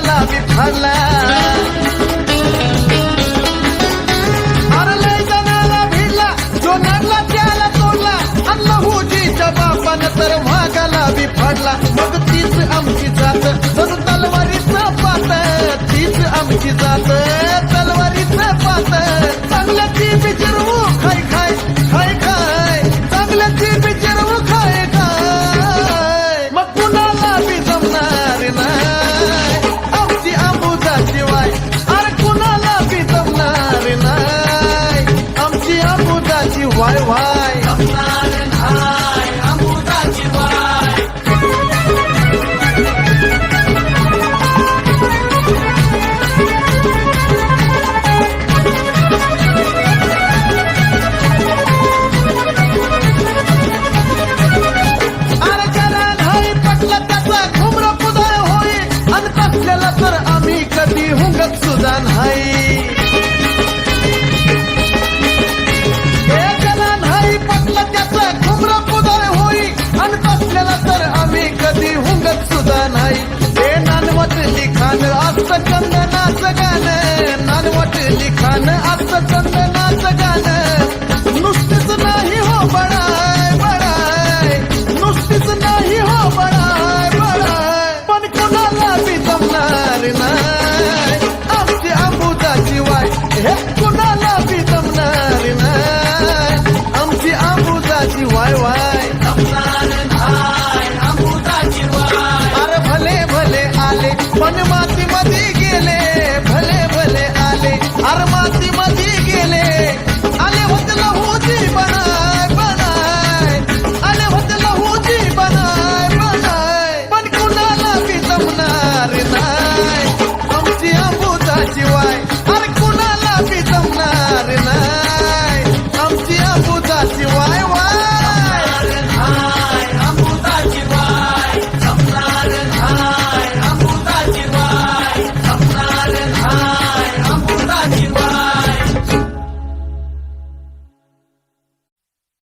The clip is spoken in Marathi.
love you, love you, love. love you, One. गाणं आमचं चंदनाचं गाणं. नुसतीच नाही हो बडाय बडाय नुसतीच नाही हो बडाय बडाय पण कोणाला मी जमणार नाही. आमची आंबुदाची वाय हे कुणाला मी जमणार नाही. आमची आंबुदाची वाय वाय.